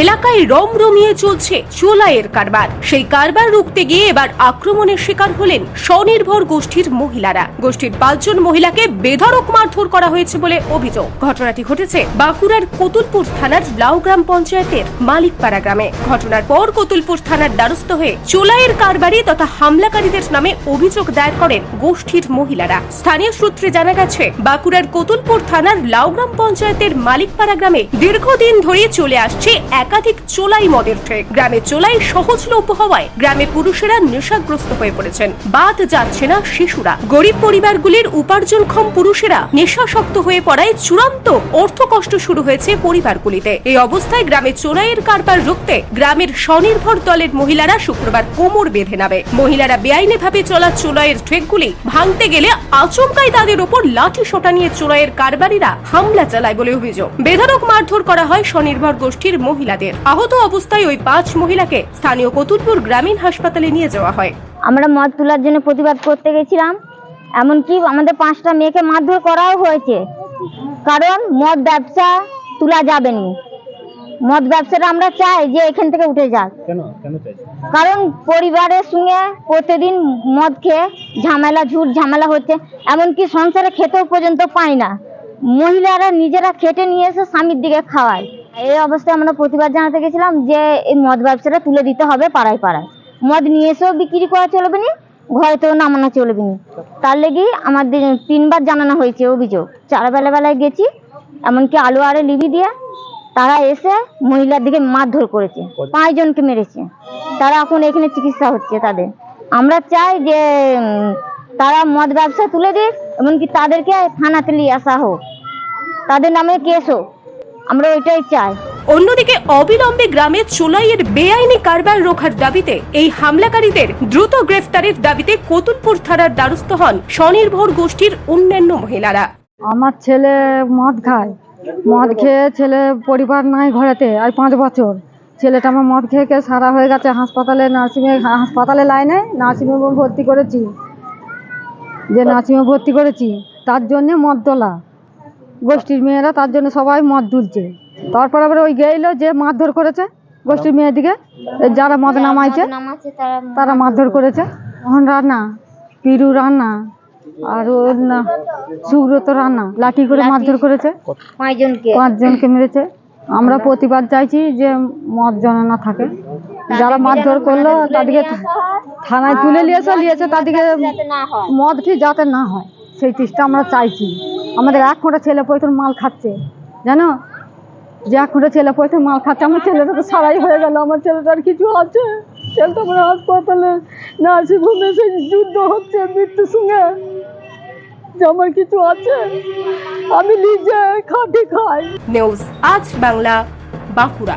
এলাকায় রমরমিয়ে চলছে চোলাইয়ের কারবার। সেই কারবার রুখতে গিয়ে এবার আক্রমণের শিকার হলেন স্বনির্ভর গোষ্ঠীর মহিলারা। গোষ্ঠীর পাঁচজন মহিলাকে বেধড়ক মারধর করা হয়েছে বলে অভিযোগ। ঘটনাটি ঘটেছে বাঁকুড়ার কতুলপুর থানার লাউগ্রাম পঞ্চায়েতের মালিকপাড়া গ্রামে। ঘটনার পর কতুলপুর থানার দ্বারস্থ হয়ে চোলাইয়ের কারবারি তথা হামলাকারীদের নামে অভিযোগ দায়ের করেন গোষ্ঠীর মহিলারা। স্থানীয় সূত্রে জানা গেছে, বাঁকুড়ার কতুলপুর থানার লাউগ্রাম পঞ্চায়েতের মালিকপাড়া গ্রামে দীর্ঘদিন ধরে চলে আসছে একাধিক চোলাই মদের ট্রেক। গ্রামে চোলাই সহজলভ্য হওয়ায় গ্রামে পুরুষেরা নেশাগ্রস্ত হয়ে পড়েছেন। বাদ যাচ্ছে না শিশুরা। গরিব পরিবারগুলির উপার্জনক্ষম পুরুষেরা নেশাসক্ত হয়ে পড়ায় চূড়ান্ত অর্থ কষ্ট শুরু হয়েছে পরিবারগুলিতে। এই অবস্থায় গ্রামে চোরাইয়ের কারবার রুখতে গ্রামের স্বনির্ভর দলের মহিলারা শুক্রবার কোমর বেঁধে নেবে মহিলারা বেআইনিভাবে চলা চোরাইয়ের ট্রেকগুলি ভাঙতে গেলে আচমকাই তাদের ওপর লাঠি সোটা নিয়ে চোরাইয়ের কারবারিরা হামলা চালায় বলে অভিযোগ। বেধড়ক মারধর করা হয় স্বনির্ভর গোষ্ঠীর মহিলাদের। আহত অবস্থায় ওই পাঁচ মহিলাকে স্থানীয় কতুলপুর গ্রামীণ হাসপাতালে নিয়ে যাওয়া হয়। আমরা মদ তোলার জন্য প্রতিবাদ করতে গেছিলাম। এমনকি আমাদের পাঁচটা মেয়েকে মারধর করাও হয়েছে। কারণ মদ ব্যবসা তোলা যাবে না। মদ ব্যবসাটা আমরা চাই যে এখান থেকে উঠে যাক। কেন? কেন চাইছেন? কারণ পরিবারের সঙ্গে প্রতিদিন মদ খেয়ে ঝামেলা ঝুট ঝামেলা হচ্ছে। এমনকি সংসারে খেতেও পর্যন্ত পায় না। মহিলারা নিজেরা খেটে নিয়ে এসে স্বামীর দিকে খাওয়ায়। এই অবস্থায় আমরা প্রতিবাদ জানাতে গেছিলাম যে এই মদ ব্যবসাটা তুলে দিতে হবে পাড়ায় পাড়ায়। মদ নিয়ে এসেও বিক্রি করা চলবে না ঘরে তো নামানো চলবে না। তার লেগেই আমাদের তিনবার জানানো হয়েছে অভিযোগ। চার বেলা বেলায় গেছি, এমনকি আলু আরে লিবি দিয়ে তারা এসে মহিলার দিকে মারধর করেছে পাঁচজনকে মেরেছে। তারা এখন এখানে চিকিৎসা হচ্ছে তাদের। আমরা চাই যে তারা মদ ব্যবসা তুলে দিক, এমনকি তাদেরকে থানাতে নিয়ে আসা হোক। তাদের নামে কেস হোক। আমরা ওইটাই চাই। অন্যদিকে অবিলম্বে গ্রামে চোলাইয়ের বেআইনি কারবার রোখার দাবিতে এই হামলাকারীদের দ্রুত গ্রেফতারের দাবিতে কতুলপুর থানার দ্বারস্থ হন স্বনির্ভর গোষ্ঠীর অন্যান্য মহিলারা। আমার ছেলে মদ খায়। মদ খেয়ে ছেলে পরিবার নাই ঘরেতে আর পাঁচ বছর। ছেলেটা আমার মদ খেয়ে খেয়ে সারা হয়ে গেছে হাসপাতালে নার্সিংয়ে হাসপাতালে লাইনে নার্সিংহোমে ভর্তি করেছি। যে নার্সিংহোমে ভর্তি করেছি তার জন্যে মদ তোলা। গোষ্ঠীর মেয়েরা তার জন্য সবাই মদ তুলছে তারপর আবার ওই গেইলো যে মারধর করেছে গোষ্ঠীর মেয়েদিকে যারা মদ নামাইছে তারা মারধর করেছে। মোহন রান্না পিরু রান্না আর ওর না সুব্রত রান্না লাঠি করে মারধর করেছে। পাঁচজনকে। পাঁচজনকে মেরেছে। আমরা প্রতিবাদ চাইছি যে মদ যেন না থাকে। যারা মারধর করল তাদেরকে থানায় তুলে নিয়েছে নিয়েছে তাদেরকে মদ কি যাতে না হয় সেই চেষ্টা আমরা চাইছি। আমাদের এক ফোঁটা ছেলে পয়তন মাল খাচ্ছে, জানো? যে এক ফোঁটা ছেলে পয়তন মাল খাচ্ছে, আমার ছেলেটা তো সারাই হয়ে গেল, আমার ছেলেটার কিছু আছে? ছেলেটা আমার হাসপাতালে নার্সিংহোমে সেই যুদ্ধ হচ্ছে, মৃত্যুর সঙ্গে। যে আমার কিছু আছে, আমি নিজে খাটি খাই। নিউজ আজ বাংলা, বাঁকুড়া।